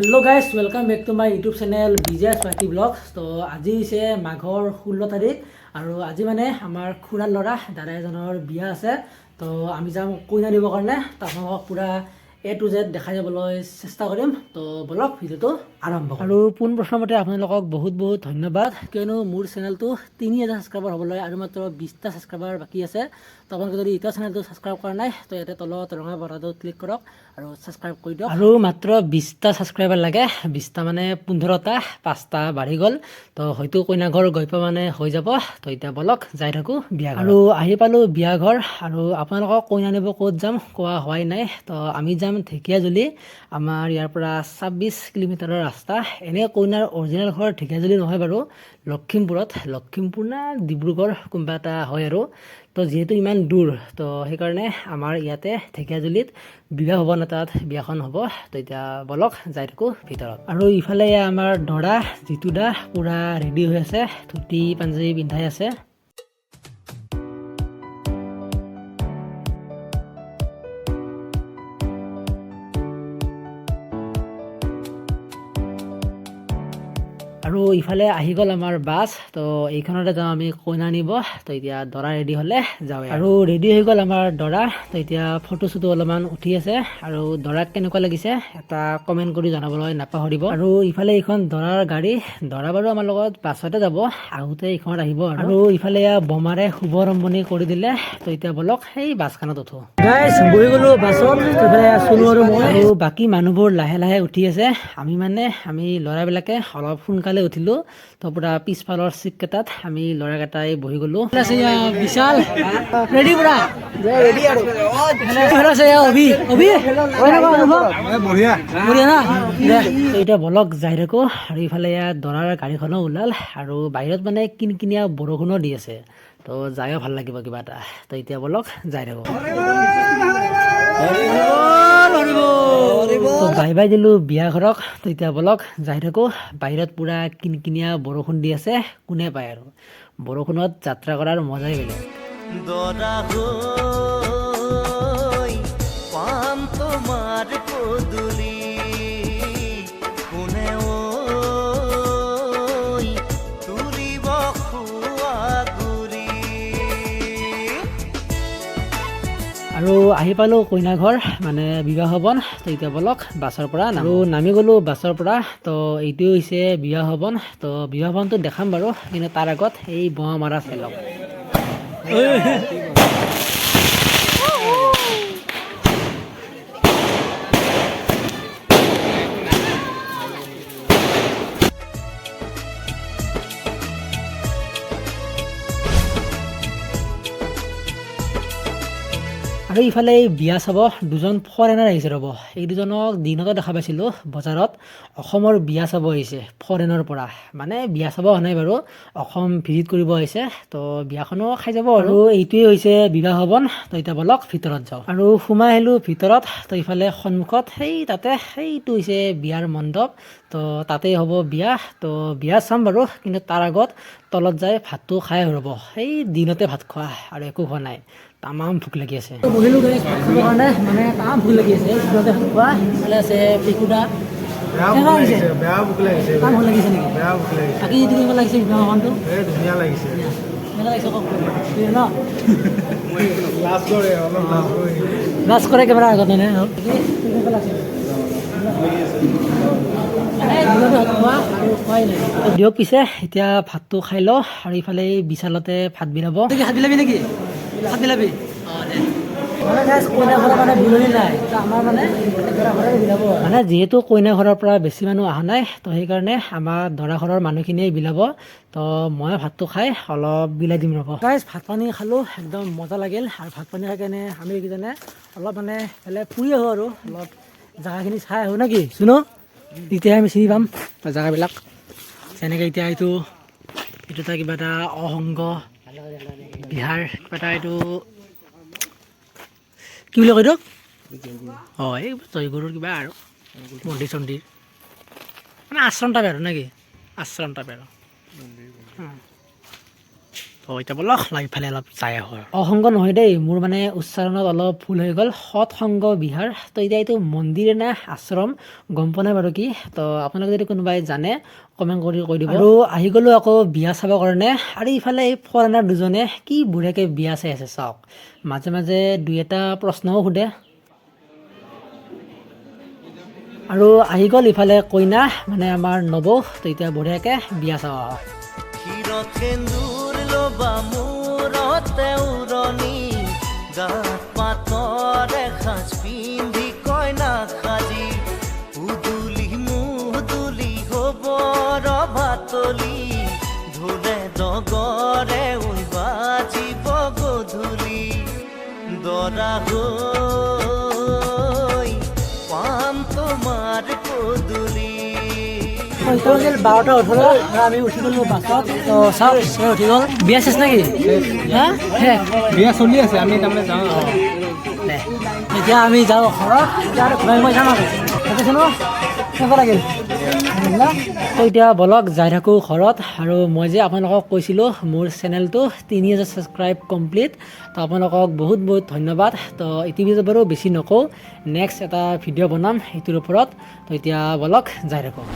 Hello' guys welcome back to my YouTube channel Bijoy Swati vlog তো আজি হৈছে মাঘৰ ষোল্ল তাৰিখ আৰু আজি মানে আমাৰ খুৰাৰ ল'ৰা, দাদা এজনৰ বিয়া আছে। তো আমি যাম কইনা দিবৰ কাৰণে। তো আপোনালোকক পূৰা এ টু জেড দেখাই যাবলৈ চেষ্টা কৰিম। তো বলক ভিডিঅ'টো। আৰম্ভ। আৰু পোনপ্ৰথমতে আপোনালোকক বহুত বহুত ধন্যবাদ। কিয়নো মোৰ চেনেলটো তিনি হাজাৰ ছাবস্ক্ৰাইবাৰ হ'বলৈ আৰু মাত্ৰ বিছটা ছাবস্ক্ৰাইবাৰ বাকী আছে। তো আপোনালোকে যদি এতিয়া চেনেলটো ছাবস্ক্ৰাইব কৰা নাই তো ইয়াতে তলত ৰঙা বটাটো ক্লিক কৰক আৰু ছাবস্ক্ৰাইব কৰি দিয়ক। আৰু মাত্ৰ বিছটা ছাবস্ক্ৰাইবাৰ লাগে বিছটা মানে পোন্ধৰটা পাঁচটা বাঢ়ি গ'ল। তো হয়তো কইনাঘৰ গৈ পোৱা মানে হৈ যাব। তো এতিয়া বলক যাই থাকোঁ বিয়া আৰু আহি পালোঁ বিয়া ঘৰ। আৰু আপোনালোকক কইনা নিব ক'ত যাম কোৱা হোৱাই নাই। তো আমি যাম ঢেকীয়াজুলি। আমাৰ ইয়াৰ পৰা ছাব্বিছ কিলোমিটাৰৰ ৰাস্তা। এনে কইনাৰ অৰিজিনেল ঘৰ ঢেকীয়াজুলি নহয় বাৰু। লখিমপুৰত লখিমপুৰ না ডিব্ৰুগড় কোনোবা এটা হয় আৰু। তো যিহেতু ইমান দূৰ তো সেইকাৰণে আমাৰ ইয়াতে ঢেকীয়াজুলিত বিবাহ ভৱন এটাত বিয়াখন হ'ব। তো এতিয়া বলক যাই থাকোঁ ভিতৰত। আৰু ইফালে আমাৰ দৰা জিতু দা পূৰা ৰেডি হৈ আছে। ধুতি পাঞ্জাবী পিন্ধাই আছে। আৰু ইফালে আহি গ'ল আমাৰ বাছ তো এইখনতে যাওঁ আমি কইনা নিব তো এতিয়া দৰা ৰেডি হ'লে যাওঁ আৰু। ৰেডি হৈ গ'ল আমাৰ দৰা তো এতিয়া ফটো চটো অলপমান উঠি আছে আৰু দৰাক কেনেকুৱা লাগিছে এটা কমেণ্ট কৰি জনাবলৈ নাপাহৰিব। আৰু ইফালে এইখন দৰাৰ গাড়ী দৰা বাৰু আমাৰ লগত বাছতে যাব আহোঁতে এইখনত আহিব আৰু। ইফালে বোমাৰে শুভাৰম্ভণি কৰি দিলে তো এতিয়া বলক সেই বাছখনত উঠো। বহি গ'লো বাছত আৰু বাকী মানুহবোৰ লাহে লাহে উঠি আছে। আমি মানে আমি ল'ৰাবিলাকে অলপ সোনকালে উঠিলোঁ। তো পূৰা পিছফালৰ চিট কেইটাত আমি ল'ৰাকেইটাই বহি গ'লোঁ। বিশাল। ৰেডি পূৰা? এতিয়া বলক যাই থাকোঁ। আৰু ইফালে ইয়াত দৰাৰ গাড়ীখনো ওলাল আৰু বাহিৰত মানে কিন কিনিয়া বৰষুণো দি আছে। তো যায়ো ভালো লাগিব কিবা এটা। তো এতিয়া বলক যাই থাকোঁ। তো বাই বাই দিলোঁ বিয়া ঘৰক। তো এতিয়া বলক যাই থাকোঁ। বাহিৰত পূৰা কিন কিনিয়া বৰষুণ দি আছে কোনে পায় আৰু? বৰষুণত যাত্ৰা কৰাৰ মজাই বেলেগ। আৰু আহি পালোঁ কইনা ঘৰ মানে বিবাহ ভৱন তো এতিয়া বলক বাছৰ পৰা নামো। আৰু নামি গ'লোঁ বাছৰ পৰা তো এইটোৱে হৈছে বিবাহ ভৱন তো বিবাহ ভৱনটো দেখাম বাৰু কিন্তু তাৰ আগত এই বোমা মাৰা চাই লওক আৰু ইফালে এই বিয়া চাব দুজন ফৰেনাৰ আহিছে ৰ'ব। এই দুজনক দিনতো দেখা পাইছিলোঁ বজাৰত। অসমৰ বিয়া চাব আহিছে ফৰেনৰ পৰা। মানে বিয়া চাব অহা নাই বাৰু অসম ভিজিট কৰিব আহিছে। তো বিয়াখনো খাই যাব আৰু। এইটোৱে হৈছে বিবাহ ভৱন। তো এতিয়া বলক ভিতৰত যাওঁ। আৰু সোমাই আহিলোঁ ভিতৰত। তো ইফালে সন্মুখত সেই তাতে সেইটো হৈছে বিয়াৰ মণ্ডপ। তো তাতেই হ'ব বিয়া। তো বিয়া চাম বাৰু কিন্তু তাৰ আগত তলত যাই ভাতটো খাই ৰ'ব। সেই দিনতে ভাত খোৱা আৰু একো খোৱা নাই। তামাম ভোক লাগি আছে। বহিলোঁ খাবৰ কাৰণে মানে তামাম ভোক লাগি আছে দিনতে ভাত খোৱা ইফালে আছে পিকুদা। বেয়া ভোক লাগিছে লাগিছে বেয়া ভোক লাগিছে তামাম ভোক লাগিছে নেকি? বেয়া ভোক লাগিছে। বাকী কেনেকুৱা লাগিছে এই ধুনীয়া লাগিছে। লাজ কৰে কৰে কেমেৰা আগত মানে দিয়ক পিছে এতিয়া ভাতটো খাই লওঁ আৰু ইফালে এই বিশালতে ভাত বিলাব। ভাত বিলাবি নেকি? মানে যিহেতু কইনা ঘৰৰ পৰা বেছি মানুহ অহা নাই তো সেইকাৰণে আমাৰ দৰা ঘৰৰ মানুহখিনিয়ে বিলাব। তো মই ভাতটো খাই অলপ বিলাই দিম ৰ'ব। গাইজ ভাত পানী খালোঁ একদম মজা লাগিল। আৰু ভাত পানী খাই কেনে আমি এইকেইজনে অলপ মানে বেলেগ ফুৰি আহোঁ আৰু। অলপ জেগাখিনি চাই আহোঁ নেকি? শুনো? তেতিয়াহে আমি চিনি পাম। জেগাবিলাক। যেনেকৈ এতিয়া এইটো এইটো এটা কিবা এটা অসংগ। বিহাৰ কিবা এটা এইটো কি বুলি কয় দিয়ক অঁ এই জয়গুৰুৰ কিবা আৰু মন্দিৰ চন্দিৰ। মানে আশ্ৰম টাইপ আৰু নেকি আশ্ৰম টাইপ আৰু অঁ। এতিয়া বলক লাগ অলপ যাই আহোঁ আৰু। অসংগ নহয় দেই। মোৰ মানে উচ্চাৰণত অলপ ভুল হৈ গ'ল। সৎসংগ বিহাৰ। তো এতিয়া এইটো মন্দিৰ নে আশ্ৰম? গম পোৱা নাই বাৰু কি? তো আপোনালোকে যদি কোনোবাই জানে কমেণ্ট কৰি কৈ দিব। আৰু আহি গ'লোঁ আকৌ বিয়া চাবৰ কাৰণে। আৰু ইফালে এই ফৰেনাৰ দুজনে কি বঢ়িয়াকৈ বিয়া চাই আছে চাওক। মাজে মাজে দুই এটা প্ৰশ্নও সোধে। আৰু আহি গ'ল ইফালে কইনা মানে আমাৰ নবৌ। তো এতিয়া বঢ়িয়াকৈ বিয়া চাব আহক ক্ষীৰত সেন্দুৰ ল'বা মূৰতে উৰণি গাত পাতৰ এসাঁজ পিন্ধি কইনা সাজি উদুলি মুদুলি হ'ব ৰভাতলি ঢোলে ডগৰে উই বাজিব গধূলি। দৰা হৈ এতিয়া বাজিল বাৰটা ওঠৰ আৰু আমি উঠি গ'লো বাছত। তো চাওক চবে উঠি গ'ল। বিয়া চেচ নেকি? হা? বিয়া চলি আছে আমি তাৰমানে যাওঁ। এতিয়া আমি যাওঁ ঘৰত এতিয়া আৰু ঘূৰাই মই যাম আৰু। দেখিছে ন কেনেকুৱা লাগিল লাগিল ন? তো এতিয়া বলক যাই থাকোঁ ঘৰত। আৰু মই যে আপোনালোকক কৈছিলোঁ মোৰ চেনেলটো তিনি হাজাৰ ছাবস্ক্ৰাইব কমপ্লিট তো আপোনালোকক বহুত বহুত ধন্যবাদ। তো ইতিমধ্যে বাৰু বেছি নকওঁ। নেক্সট এটা ভিডিঅ' বনাম সেইটোৰ ওপৰত। তো এতিয়া বলক যাই থাকোঁ।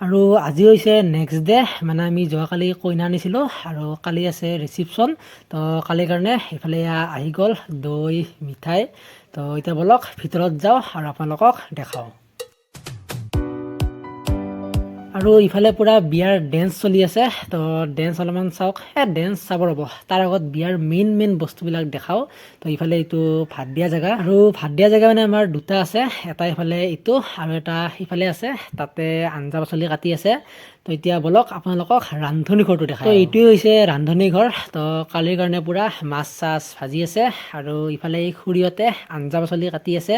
আৰু আজি হৈছে নেক্সট ডে মানে আমি যোৱাকালি কইনা আনিছিলোঁ আৰু কালি আছে ৰিচিপশ্যন তো কালিৰ কাৰণে এইফালে এয়া আহি গ'ল দৈ মিঠাই তো এতিয়া বলক ভিতৰত যাওঁ আৰু আপোনালোকক দেখাওঁ। আৰু ইফালে পূৰা বিয়াৰ ডেন্স চলি আছে, তো ডেন্স অলপমান চাওক। এই ডেন্স চাব ৰ'ব, তাৰ আগত বিয়াৰ মেইন মেইন বস্তুবিলাক দেখাওঁ। তো ইফালে এইটো ভাত দিয়া জেগা, আৰু ভাত দিয়া জেগা মানে আমাৰ দুটা আছে, এটা ইফালে এইটো আৰু এটা ইফালে আছে, তাতে আঞ্জা পাচলি কাটি আছে। তো এতিয়া বলক আপোনালোকক ৰান্ধনী ঘৰটো দেখায় তো এইটোৱে হৈছে ৰান্ধনী ঘৰ। তো কালিৰ কাৰণে পূৰা মাছ চাছ ভাজি আছে আৰু ইফালে এই খুৰীহঁতে আঞ্জা পাচলি কাটি আছে।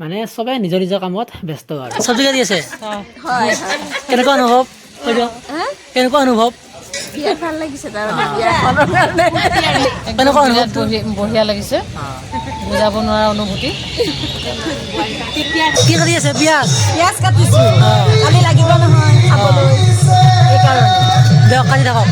মানে চবে নিজৰ নিজৰ কামত ব্যস্ত আৰু। চব্জি কাটি আছে? কেনেকুৱা অনুভৱ? কেনেকুৱা অনুভৱ? বঢ়ি- বঢ়িয়া লাগিছে। বুজাব নোৱাৰা অনুভূতি। কি কৰি আছে বিয়া? পিঁয়াজ কাটিছো। কালি লাগিব নহয় দিয়ক কাটি থাকক।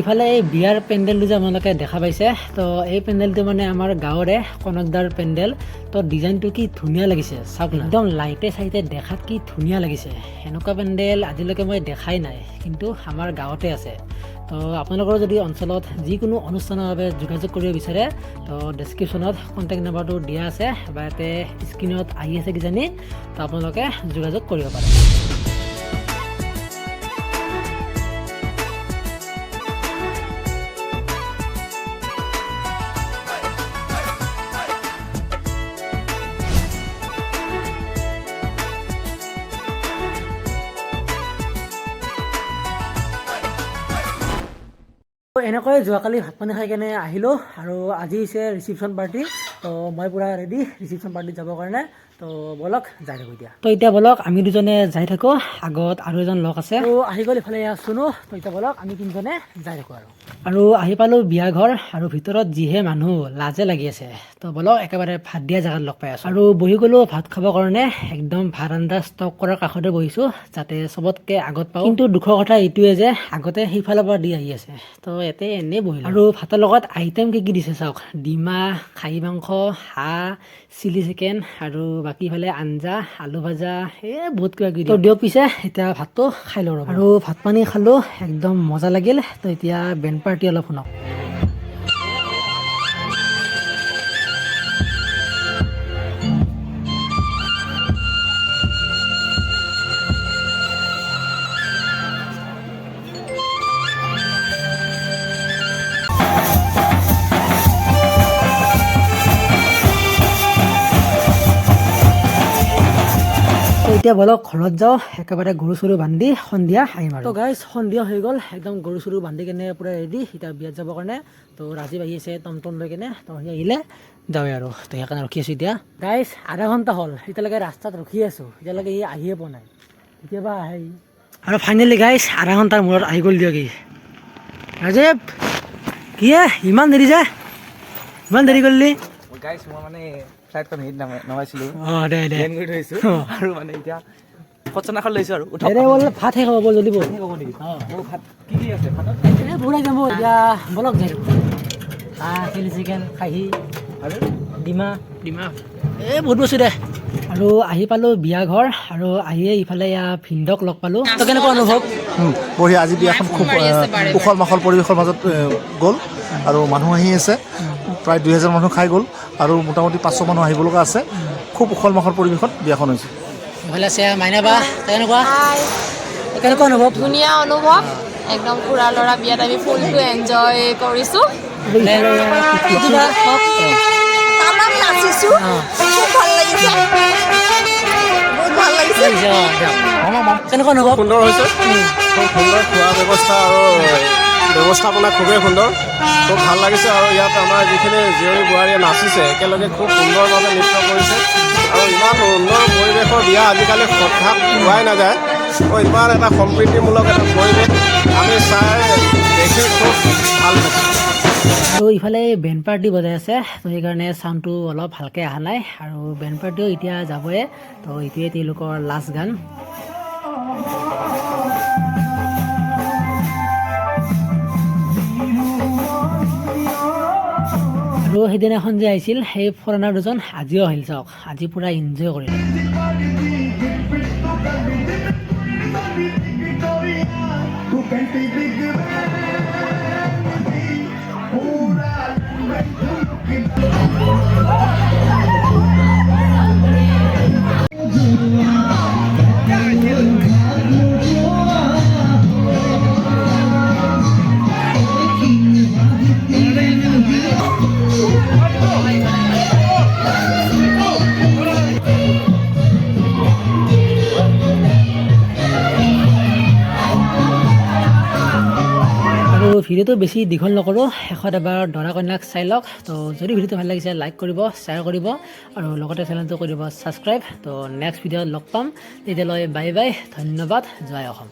ইফালে এই বিয়াৰ পেণ্ডেলটো যে আপোনালোকে দেখা পাইছে, তো এই পেণ্ডেলটো মানে আমাৰ গাঁৱৰে কনকদাৰ পেণ্ডেল। তো ডিজাইনটো কি ধুনীয়া লাগিছে, চাওক একদম লাইটে চাইটে দেখাত কি ধুনীয়া লাগিছে। এনেকুৱা পেণ্ডেল আজিলৈকে মই দেখাই নাই, কিন্তু আমাৰ গাঁৱতে আছে। তো আপোনালোকৰ যদি অঞ্চলত যিকোনো অনুষ্ঠানৰ বাবে যোগাযোগ কৰিব বিচাৰে, তো ডেছক্ৰিপশ্যনত কণ্টেক্ট নাম্বাৰটো দিয়া আছে, বা ইয়াতে স্ক্ৰীণত আহি আছে কিজানি, তো আপোনালোকে যোগাযোগ কৰিব পাৰে। এনেকৈ যোৱাকালি ভাত পানী খাই কেনে আহিলোঁ আৰু আজি হৈছে ৰিচিপশ্যন পাৰ্টি তো মই পূৰা ৰেডি ৰিচিপশ্যন পাৰ্টিত যাবৰ কাৰণে। তো বলক যাই থাকোঁ এতিয়া। তো এতিয়া বলক আমি দুজনে যাই থাকোঁ। আগত আৰু এজন লগ আছে। তো আহি গ'ল ইফালে চুনো। তো এতিয়া বলক আমি তিনিজনে যাই থাকোঁ আৰু। আৰু আহি পালোঁ বিয়া ঘৰ আৰু ভিতৰত যিহে মানুহ লাজে লাগি আছে। তো বলক একেবাৰে ভাত দিয়া জেগাত লগ পাই আছোঁ। আৰু বহি গ'লোঁ ভাত খাবৰ কাৰণে একদম ভাত আঞ্জা ষ্টক কৰাৰ কাষতে বহিছোঁ যাতে চবতকৈ আগত পাওঁ। কিন্তু দুখৰ কথা এইটোৱে যে আগতে সেইফালৰ পৰা দি আহি আছে। তো ইয়াতে এনেই বহিলোঁ। আৰু ভাতৰ লগত আইটেম কি কি দিছে চাওক? ডিমা খাহী মাংস হাঁহ চিলি চিকেন আৰু বাকী ফালে আঞ্জা আলু ভাজা এই বহুত কিবা কিবি তো দিয়ক পিছে এতিয়া ভাতটো খাই লওঁ আৰু ভাত পানী খালোঁ একদম মজা লাগিল। তো এতিয়া বেণ্ড পাৰ্টি অলপ শুনক এতিয়া বলক ঘৰত যাওঁ একেবাৰে গৰু চৰু বান্ধি সন্ধিয়া আহিম আৰু। তো গাইজ সন্ধিয়া হৈ গ'ল একদম গৰু চৰু বান্ধি কেনে পূৰা ৰেডি এতিয়া বিয়াত যাবৰ কাৰণে। তো ৰাজীৱ আহি আছে টমটম লৈ কেনে তো সি আহিলে যাওঁৱে আৰু। তো সেইকাৰণে ৰখি আছোঁ এতিয়া। গাইজ আধা ঘণ্টা হ'ল এতিয়ালৈকে ৰাস্তাত ৰখি আছোঁ এতিয়ালৈকে সি আহিয়ে পোৱা নাই। কেতিয়াবা আহে আৰু ফাইনেলি গাইজ আধা ঘণ্টাৰ মূৰত আহি গ'ল দিয়ক ই ৰাজীৱ কি হে ইমান দেৰি যে? ইমান দেৰি কৰিলি? গাইছ মই মানে ফ্লাইটখন হেৰিত নামাই নমাইছিলোঁ। অঁ দে দে। কৰি থৈছোঁ অঁ। আৰু মানে এতিয়া খচনাখন লৈছোঁ আৰু। উঠক। এৰে ব'ল ভাত শেষ হ'ব ব'ল জলদি ব'ল। ক'ব নেকি? অঁ মোৰ ভাত কি কি আছে? ভাতত এই বুঢ়াই যাম ব'ল এতিয়া ব'লক যাই হাঁহ চিলি চিকেন খাহী আৰু? ডিমা। ডিমা। এই বহুত বস্তু দে। আৰু আহি পালোঁ বিয়া ঘৰ আৰু আহিয়ে ইফালে এয়া ভিন্দক লগ পালোঁ। তো কেনেকুৱা অনুভৱ? বঢ়িয়া আজি বিয়াখন খুব উখল মাখল পৰিৱেশৰ মাজত গ'ল। আৰু মানুহ আহি আছে। প্ৰায় দুই হাজাৰ মানুহ খাই গ'ল আৰু মোটামুটি পাঁচশো মানুহ আহিব লগা আছে। খুব উখল মাখল পৰিৱেশত বিয়াখন হৈছে। ইফালে আছে মাইনা বা কেনেকুৱা? হাই। কেনেকুৱা অনুভৱ? ধুনীয়া অনুভৱ। একদম খুৰা ল'ৰা বিয়াত আমি ফুলটো এনজয় কৰিছোঁ। ভালো ভালো কেনেকুৱা অনুভৱ? সুন্দৰ হৈছে। খুব সুন্দৰ খোৱা ব্যৱস্থা আৰু ব্যৱস্থাপনা খুবেই সুন্দৰ। খুব ভালো লাগিছে আৰু ইয়াত আমাৰ যিখিনি জীয়ৰী বোৱাৰীয়ে নাচিছে, একেলগে খুব সুন্দৰভাৱে নৃত্য কৰিছে। আৰু ইমান সুন্দৰ পৰিৱেশৰ বিয়া আজিকালি হঠাৎ পোৱাই নাযায়। আৰু ইমান এটা সম্প্ৰীতিমূলক এটা পৰিৱেশ আমি চাই দেখি খুব ভালো পাইছোঁ। আৰু ইফালে বেণ্ড পাৰ্টি বজাই আছে, তো সেইকাৰণে চাউণ্ডটো অলপ ভালকৈ অহা নাই। আৰু বেণ্ড পাৰ্টিও এতিয়া যাবই তো এইটোৱে তেওঁলোকৰ লাষ্ট গান। আৰু সেইদিনাখন যে আহিছিল, সেই ফৰেনাৰ দুজন আজিও আহিল, চাওক। আজি পূৰা এনজয় কৰিলে। আৰু ভিডিঅ'টো বেছি দীঘল নকৰোঁ শেষত এবাৰ দৰা কন্যাক চাই লওক। তো যদি ভিডিঅ'টো ভাল লাগিছে লাইক কৰিব শ্বেয়াৰ কৰিব আৰু লগতে চেনেলটো কৰিব ছাবস্ক্ৰাইব তো নেক্সট ভিডিঅ'ত লগ পাম। তেতিয়ালৈ বাই বাই ধন্যবাদ জয় অসম।